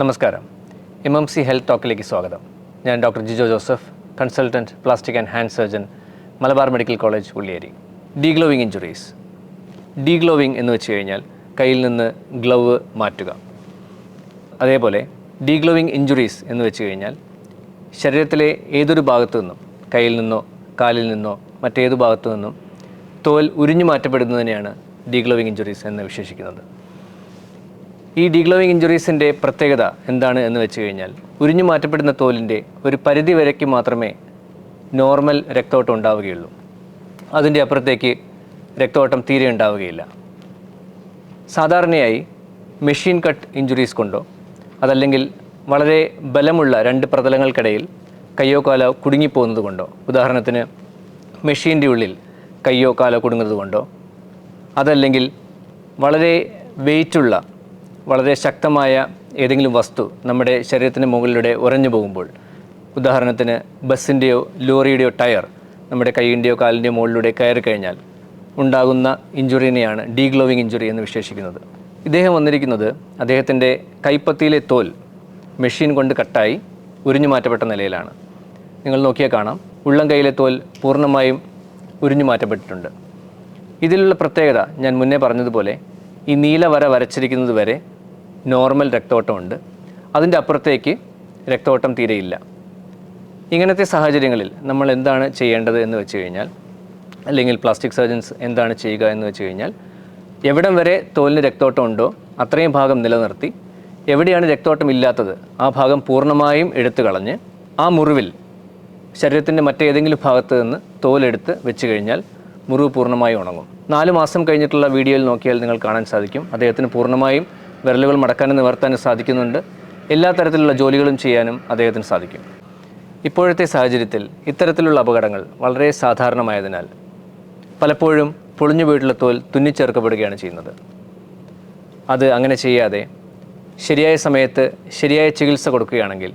നമസ്കാരം. M M C health ടോക്കിലേക്ക് സ്വാഗതം. ഞാൻ doctor Jijo Joseph consultant plastic and hand surgeon Malabar medical college Ulliyeri. Degloving injuries degloving എന്ന് വെച്ച് കഴിഞ്ഞാൽ കയ്യിൽ നിന്ന് ഗ്ലൗവ് മാറ്റുക. അതേപോലെ ഡീഗ്ലോവിങ് ഇഞ്ചുറീസ് എന്ന് വെച്ച് കഴിഞ്ഞാൽ ശരീരത്തിലെ ഏതൊരു ഭാഗത്തു നിന്നും കയ്യിൽ നിന്നോ കാലിൽ നിന്നോ മറ്റേത് ഭാഗത്തു നിന്നും തോൽ ഉരിഞ്ഞു മാറ്റപ്പെടുന്നതിനെയാണ് ഡീഗ്ലോവിങ് ഇഞ്ചുറീസ് എന്ന് വിശേഷിക്കുന്നത്. ഈ ഡിഗ്ലോവിങ് ഇഞ്ചുറീസിന്റെ പ്രത്യേകത എന്താണ് എന്ന് വെച്ച് കഴിഞ്ഞാൽ ഉരിഞ്ഞു മാറ്റപ്പെടുന്ന തോലിന്റെ ഒരു പരിധി വരയ്ക്ക് മാത്രമേ നോർമൽ രക്തോട്ടം ഉണ്ടാവുകയുള്ളൂ. അതിന്റെ അപ്പുറത്തേക്ക് രക്തോട്ടം തീരെ ഉണ്ടാവുകയില്ല. സാധാരണയായി മെഷീൻ കട്ട് ഇഞ്ചുറീസ് കൊണ്ടോ അതല്ലെങ്കിൽ വളരെ ബലമുള്ള രണ്ട് പ്രതലങ്ങൾക്കിടയിൽ കയ്യോ കാലോ കുടുങ്ങിപ്പോകുന്നത് കൊണ്ടോ ഉദാഹരണത്തിന് മെഷീന്റെ ഉള്ളിൽ കയ്യോ കാലോ കുടുങ്ങുന്നത് കൊണ്ടോ അതല്ലെങ്കിൽ വളരെ വെയിറ്റുള്ള വളരെ ശക്തമായ ഏതെങ്കിലും വസ്തു നമ്മുടെ ശരീരത്തിന് മുകളിലൂടെ ഉറഞ്ഞു പോകുമ്പോൾ ഉദാഹരണത്തിന് ബസ്സിന്റെയോ ലോറിയുടെയോ ടയർ നമ്മുടെ കൈയിന്റെയോ കാലിന്റെയോ മുകളിലൂടെ കയറി കഴിഞ്ഞാൽ ഉണ്ടാകുന്ന ഇഞ്ചുറിനെയാണ് ഡീഗ്ലോവിങ് ഇഞ്ചുറി എന്ന് വിശേഷിക്കുന്നത്. ഇദ്ദേഹം വന്നിരിക്കുന്നത് അദ്ദേഹത്തിന്റെ കൈപ്പത്തിയിലെ തോൽ മെഷീൻ കൊണ്ട് കട്ടായി ഉരിഞ്ഞു മാറ്റപ്പെട്ട നിലയിലാണ്. നിങ്ങൾ നോക്കിയാൽ കാണാം ഉള്ളം കൈയിലെ തോൽ പൂർണമായും ഉരിഞ്ഞു മാറ്റപ്പെട്ടിട്ടുണ്ട്. ഇതിലുള്ള പ്രത്യേകത ഞാൻ മുന്നേ പറഞ്ഞതുപോലെ ഈ നീല വര വരച്ചിരിക്കുന്നത് വരെ നോർമൽ രക്തോട്ടമുണ്ട്. അതിന്റെ അപ്പുറത്തേക്ക് രക്തോട്ടം തീരെയില്ല. ഇങ്ങനത്തെ സാഹചര്യങ്ങളിൽ നമ്മൾ എന്താണ് ചെയ്യേണ്ടത് എന്ന് വെച്ച് കഴിഞ്ഞാൽ അല്ലെങ്കിൽ പ്ലാസ്റ്റിക് സർജൻസ് എന്താണ് ചെയ്യുക എന്ന് വെച്ച് കഴിഞ്ഞാൽ എവിടം വരെ തോലിന് രക്തോട്ടം ഉണ്ടോ അത്രയും ഭാഗം നിലനിർത്തി എവിടെയാണ് രക്തോട്ടം ഇല്ലാത്തത് ആ ഭാഗം പൂർണമായും എടുത്തു കളഞ്ഞ് ആ മുറിവിൽ ശരീരത്തിന്റെ മറ്റേതെങ്കിലും ഭാഗത്ത് നിന്ന് തോലെടുത്ത് വെച്ച് കഴിഞ്ഞാൽ മുറിവ് പൂർണമായും ഉണങ്ങും. നാല് മാസം കഴിഞ്ഞിട്ടുള്ള വീഡിയോയിൽ നോക്കിയാൽ നിങ്ങൾ കാണാൻ സാധിക്കും അദ്ദേഹത്തിന് പൂർണമായും വിരലുകൾ മടക്കാനും നിവർത്താനും സാധിക്കുന്നുണ്ട്. എല്ലാ തരത്തിലുള്ള ജോലികളും ചെയ്യാനും അദ്ദേഹത്തിന് സാധിക്കും. ഇപ്പോഴത്തെ സാഹചര്യത്തിൽ ഇത്തരത്തിലുള്ള അപകടങ്ങൾ വളരെ സാധാരണമായതിനാൽ പലപ്പോഴും പൊളിഞ്ഞു പോയിട്ടുള്ള തോൽ തുന്നിച്ചേർക്കപ്പെടുകയാണ് ചെയ്യുന്നത്. അത് അങ്ങനെ ചെയ്യാതെ ശരിയായ സമയത്ത് ശരിയായ ചികിത്സ കൊടുക്കുകയാണെങ്കിൽ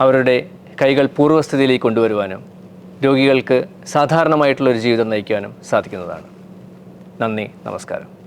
അവരുടെ കൈകൾ പൂർവസ്ഥിതിയിലേക്ക് കൊണ്ടുവരുവാനും രോഗികൾക്ക് സാധാരണമായിട്ടുള്ള ഒരു ജീവിതം നയിക്കാനും സാധിക്കുന്നതാണ്. നന്ദി നമസ്കാരം.